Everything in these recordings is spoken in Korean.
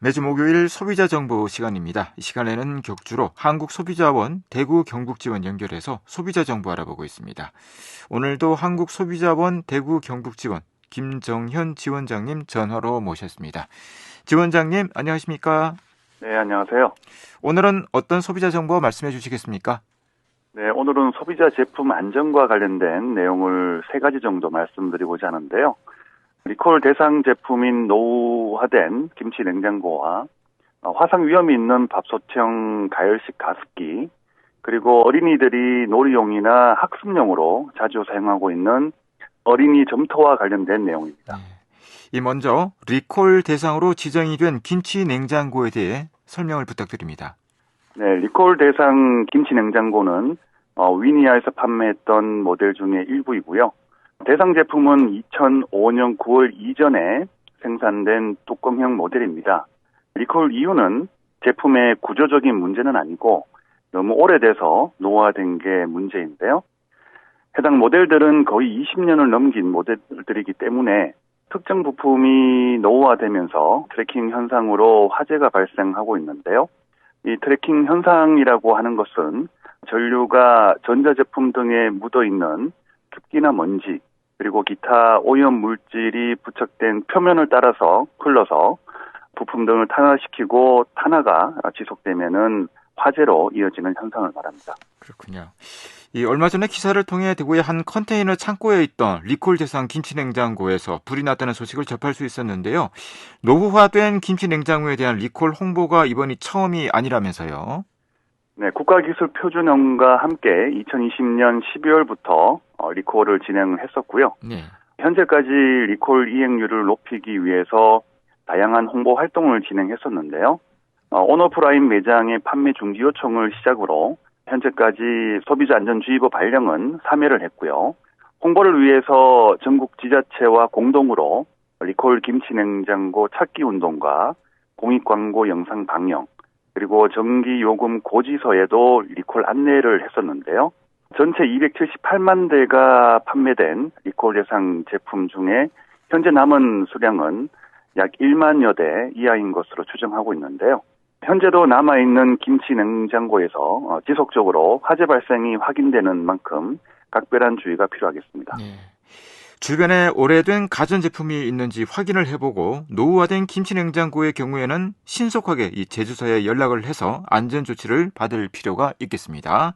매주 목요일 소비자 정보 시간입니다. 이 시간에는 격주로 한국소비자원 대구 경북지원 연결해서 소비자 정보 알아보고 있습니다. 오늘도 한국소비자원 대구 경북지원 김정현 지원장님 전화로 모셨습니다. 지원장님 안녕하십니까? 네, 안녕하세요. 오늘은 어떤 소비자 정보 말씀해 주시겠습니까? 네, 오늘은 소비자 제품 안전과 관련된 내용을 세 가지 정도 말씀드리고자 하는데요. 리콜 대상 제품인 노후화된 김치 냉장고와 화상 위험이 있는 밥솥형 가열식 가습기, 그리고 어린이들이 놀이용이나 학습용으로 자주 사용하고 있는 어린이 점토와 관련된 내용입니다. 네. 이 먼저 리콜 대상으로 지정이 된 김치 냉장고에 대해 설명을 부탁드립니다. 네, 리콜 대상 김치 냉장고는 어, 위니아에서 판매했던 모델 중에 일부이고요. 대상 제품은 2005년 9월 이전에 생산된 뚜껑형 모델입니다. 리콜 이유는 제품의 구조적인 문제는 아니고 너무 오래돼서 노화된 게 문제인데요. 해당 모델들은 거의 20년을 넘긴 모델들이기 때문에 특정 부품이 노후화되면서 트래킹 현상으로 화재가 발생하고 있는데요. 이 트래킹 현상이라고 하는 것은 전류가 전자제품 등에 묻어 있는 습기나 먼지, 그리고 기타 오염 물질이 부착된 표면을 따라서 흘러서 부품 등을 탄화시키고 탄화가 지속되면은 화재로 이어지는 현상을 말합니다. 그렇군요. 이 얼마 전에 기사를 통해 대구의 한 컨테이너 창고에 있던 리콜 대상 김치 냉장고에서 불이 났다는 소식을 접할 수 있었는데요. 노후화된 김치 냉장고에 대한 리콜 홍보가 이번이 처음이 아니라면서요. 네, 국가기술표준원과 함께 2020년 12월부터 어, 리콜을 진행을 했었고요. 네. 현재까지 리콜 이행률을 높이기 위해서 다양한 홍보 활동을 진행했었는데요. 어, 온오프라인 매장의 판매 중지 요청을 시작으로 현재까지 소비자 안전주의보 발령은 3회를 했고요. 홍보를 위해서 전국 지자체와 공동으로 리콜 김치 냉장고 찾기 운동과 공익 광고 영상 방영 그리고 전기 요금 고지서에도 리콜 안내를 했었는데요. 전체 278만 대가 판매된 리콜 대상 제품 중에 현재 남은 수량은 약 1만여 대 이하인 것으로 추정하고 있는데요. 현재도 남아있는 김치 냉장고에서 어, 지속적으로 화재 발생이 확인되는 만큼 각별한 주의가 필요하겠습니다. 네. 주변에 오래된 가전제품이 있는지 확인을 해보고 노후화된 김치냉장고의 경우에는 신속하게 이 제주소에 연락을 해서 안전조치를 받을 필요가 있겠습니다.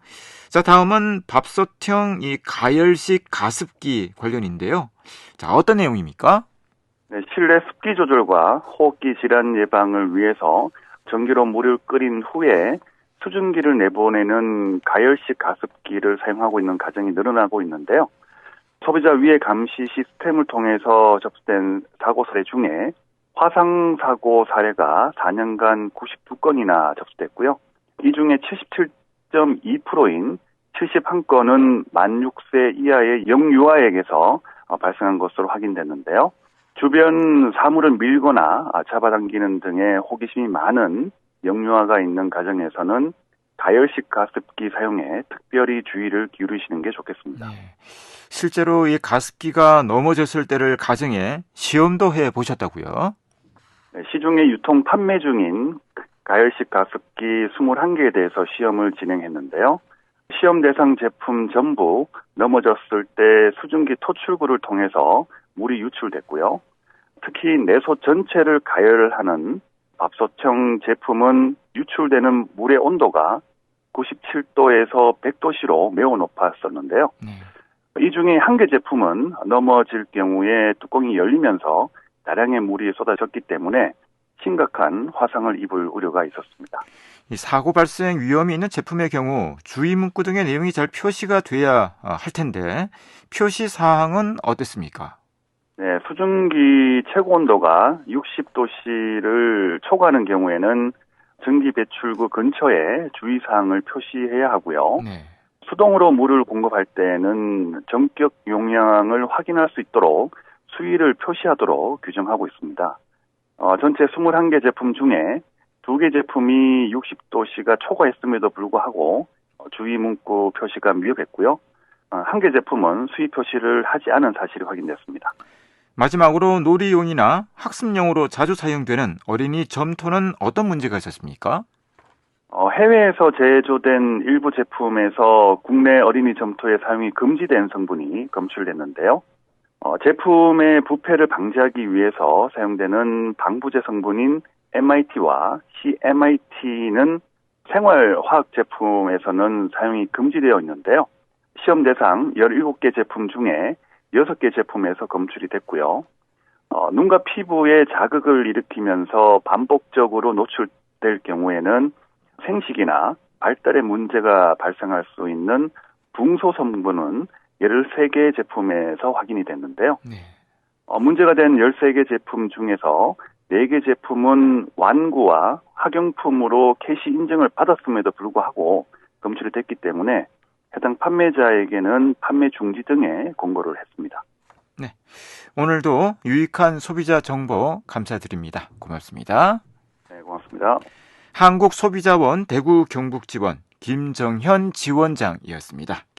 자, 다음은 밥솥형 이 가열식 가습기 관련인데요. 자, 어떤 내용입니까? 네, 실내 습기 조절과 호흡기 질환 예방을 위해서 전기로 물을 끓인 후에 수증기를 내보내는 가열식 가습기를 사용하고 있는 가정이 늘어나고 있는데요. 소비자 위해 감시 시스템을 통해서 접수된 사고 사례 중에 화상 사고 사례가 4년간 92건이나 접수됐고요. 이 중에 77.2%인 71건은 만 6세 이하의 영유아에게서 발생한 것으로 확인됐는데요. 주변 사물을 밀거나 잡아당기는 등의 호기심이 많은 영유아가 있는 가정에서는 가열식 가습기 사용에 특별히 주의를 기울이시는 게 좋겠습니다. 네. 실제로 이 가습기가 넘어졌을 때를 가정에 시험도 해 보셨다고요? 네, 시중에 유통 판매 중인 가열식 가습기 21개에 대해서 시험을 진행했는데요. 시험 대상 제품 전부 넘어졌을 때 수증기 토출구를 통해서 물이 유출됐고요. 특히 내소 전체를 가열하는 밥솥형 제품은 유출되는 물의 온도가 97도에서 100도씨로 매우 높았었는데요. 네. 이 중에 한 개 제품은 넘어질 경우에 뚜껑이 열리면서 다량의 물이 쏟아졌기 때문에 심각한 화상을 입을 우려가 있었습니다. 사고 발생 위험이 있는 제품의 경우 주의 문구 등의 내용이 잘 표시가 돼야 어, 할 텐데 표시 사항은 어땠습니까? 네, 수증기 최고 온도가 60도씨를 초과하는 경우에는 전기 배출구 근처에 주의사항을 표시해야 하고요. 네. 수동으로 물을 공급할 때는 전격 용량을 확인할 수 있도록 수위를 표시하도록 규정하고 있습니다. 어, 전체 21개 제품 중에 2개 제품이 60도씨가 초과했음에도 불구하고 주의 문구 표시가 미흡했고요. 어, 한개 제품은 수위 표시를 하지 않은 사실이 확인됐습니다. 마지막으로 놀이용이나 학습용으로 자주 사용되는 어린이 점토는 어떤 문제가 있었습니까? 어, 해외에서 제조된 일부 제품에서 국내 어린이 점토의 사용이 금지된 성분이 검출됐는데요. 어, 제품의 부패를 방지하기 위해서 사용되는 방부제 성분인 MIT와 CMIT는 생활화학 제품에서는 사용이 금지되어 있는데요. 시험 대상 17개 제품 중에 6개 제품에서 검출이 됐고요. 어, 눈과 피부에 자극을 일으키면서 반복적으로 노출될 경우에는 생식이나 발달에 문제가 발생할 수 있는 붕소 성분은 13개 제품에서 확인이 됐는데요. 네. 어, 문제가 된 13개 제품 중에서 4개 제품은 완구와 학용품으로 캐시 인증을 받았음에도 불구하고 검출이 됐기 때문에 해당 판매자에게는 판매 중지 등의 공고를 했습니다. 오늘도 유익한 소비자 정보 감사드립니다. 고맙습니다. 네, 고맙습니다. 한국소비자원 대구 경북지원 김정현 지원장이었습니다.